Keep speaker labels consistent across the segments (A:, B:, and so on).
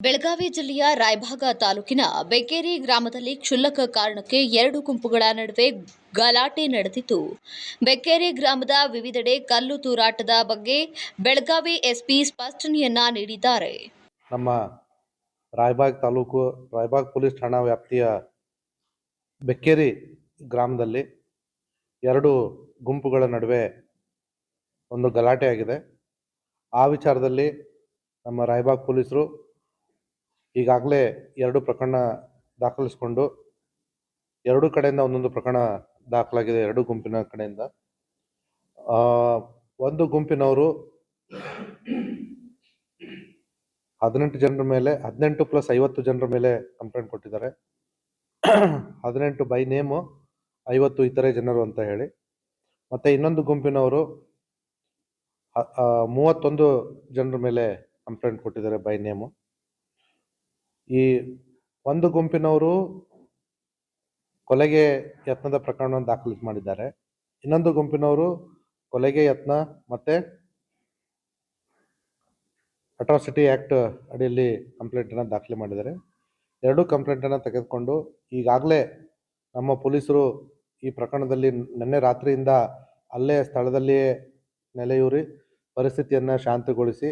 A: ಬೆಳಗಾವಿ ಜಿಲ್ಲೆಯ ರಾಯಭಾಗ ತಾಲೂಕಿನ ಬೆಕ್ಕೇರಿ ಗ್ರಾಮದಲ್ಲಿ ಕ್ಷುಲ್ಲಕ ಕಾರಣಕ್ಕೆ ಎರಡು ಗುಂಪುಗಳ ನಡುವೆ ಗಲಾಟೆ ನಡೆದಿತ್ತು. ಬೆಕ್ಕೇರಿ ಗ್ರಾಮದ ವಿವಿಧೆಡೆ ಕಲ್ಲು ತೂರಾಟದ ಬಗ್ಗೆ ಬೆಳಗಾವಿ ಎಸ್ಪಿ ಸ್ಪಷ್ಟನೆಯನ್ನ ನೀಡಿದ್ದಾರೆ.
B: ನಮ್ಮ ರಾಯಬಾಗ್ ತಾಲೂಕು ರಾಯಬಾಗ್ ಪೊಲೀಸ್ ಠಾಣಾ ವ್ಯಾಪ್ತಿಯ ಬೆಕ್ಕೇರಿ ಗ್ರಾಮದಲ್ಲಿ ಎರಡು ಗುಂಪುಗಳ ನಡುವೆ ಒಂದು ಗಲಾಟೆ ಆಗಿದೆ. ಆ ವಿಚಾರದಲ್ಲಿ ನಮ್ಮ ರಾಯಬಾಗ್ ಪೊಲೀಸರು ಈಗಾಗಲೇ ಎರಡು ಪ್ರಕರಣ ದಾಖಲಿಸಿಕೊಂಡು ಎರಡು ಕಡೆಯಿಂದ ಒಂದೊಂದು ಪ್ರಕರಣ ದಾಖಲಾಗಿದೆ, ಎರಡು ಗುಂಪಿನ ಕಡೆಯಿಂದ. ಒಂದು ಗುಂಪಿನವರು ಹದಿನೆಂಟು ಜನರ ಮೇಲೆ, ಹದಿನೆಂಟು ಪ್ಲಸ್ ಐವತ್ತು ಜನರ ಮೇಲೆ ಕಂಪ್ಲೇಂಟ್ ಕೊಟ್ಟಿದ್ದಾರೆ. ಹದಿನೆಂಟು ಬೈ ನೇಮು ಐವತ್ತು ಇತರೆ ಜನರು ಅಂತ ಹೇಳಿ. ಮತ್ತೆ ಇನ್ನೊಂದು ಗುಂಪಿನವರು ಮೂವತ್ತೊಂದು ಜನರ ಮೇಲೆ ಕಂಪ್ಲೇಂಟ್ ಕೊಟ್ಟಿದ್ದಾರೆ ಬೈ ನೇಮು ಈ ಒಂದು ಗುಂಪಿನವರು ಕೊಲೆಗೆ ಯತ್ನದ ಪ್ರಕರಣವನ್ನು ದಾಖಲು ಮಾಡಿದ್ದಾರೆ. ಇನ್ನೊಂದು ಗುಂಪಿನವರು ಕೊಲೆಗೆ ಯತ್ನ ಮತ್ತೆ ಅಟ್ರಾಸಿಟಿ ಆ್ಯಕ್ಟ್ ಅಡಿಯಲ್ಲಿ ಕಂಪ್ಲೇಂಟನ್ನು ದಾಖಲೆ ಮಾಡಿದ್ದಾರೆ. ಎರಡೂ ಕಂಪ್ಲೇಂಟನ್ನು ತೆಗೆದುಕೊಂಡು ಈಗಾಗಲೇ ನಮ್ಮ ಪೊಲೀಸರು ಈ ಪ್ರಕರಣದಲ್ಲಿ ನಿನ್ನೆ ರಾತ್ರಿಯಿಂದ ಅಲ್ಲೇ ಸ್ಥಳದಲ್ಲಿಯೇ ನೆಲೆಯೂರಿ ಪರಿಸ್ಥಿತಿಯನ್ನು ಶಾಂತಗೊಳಿಸಿ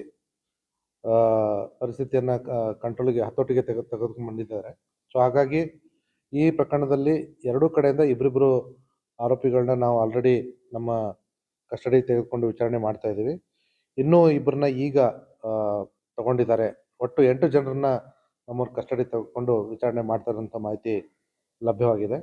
B: ಪರಿಸ್ಥಿತಿಯನ್ನು ಕಂಟ್ರೋಲ್ಗೆ ಹತೋಟಿಗೆ ತೆಗೆ ತೆಗೆದುಕೊಂಡು ಬಂದಿದ್ದಾರೆ. ಸೊ ಹಾಗಾಗಿ ಈ ಪ್ರಕರಣದಲ್ಲಿ ಎರಡೂ ಕಡೆಯಿಂದ ಇಬ್ಬರಿಬ್ಬರು ಆರೋಪಿಗಳನ್ನ ನಾವು ಆಲ್ರೆಡಿ ನಮ್ಮ ಕಸ್ಟಡಿ ತೆಗೆದುಕೊಂಡು ವಿಚಾರಣೆ ಮಾಡ್ತಾ ಇದ್ದೀವಿ. ಇನ್ನೂ ಇಬ್ಬರನ್ನ ಈಗ ತಗೊಂಡಿದ್ದಾರೆ. ಒಟ್ಟು ಎಂಟು ಜನರನ್ನ ನಮ್ಮವ್ರ ಕಸ್ಟಡಿ ತೆಗೆದುಕೊಂಡು ವಿಚಾರಣೆ ಮಾಡ್ತಾ ಇರೋಂಥ ಮಾಹಿತಿ ಲಭ್ಯವಾಗಿದೆ.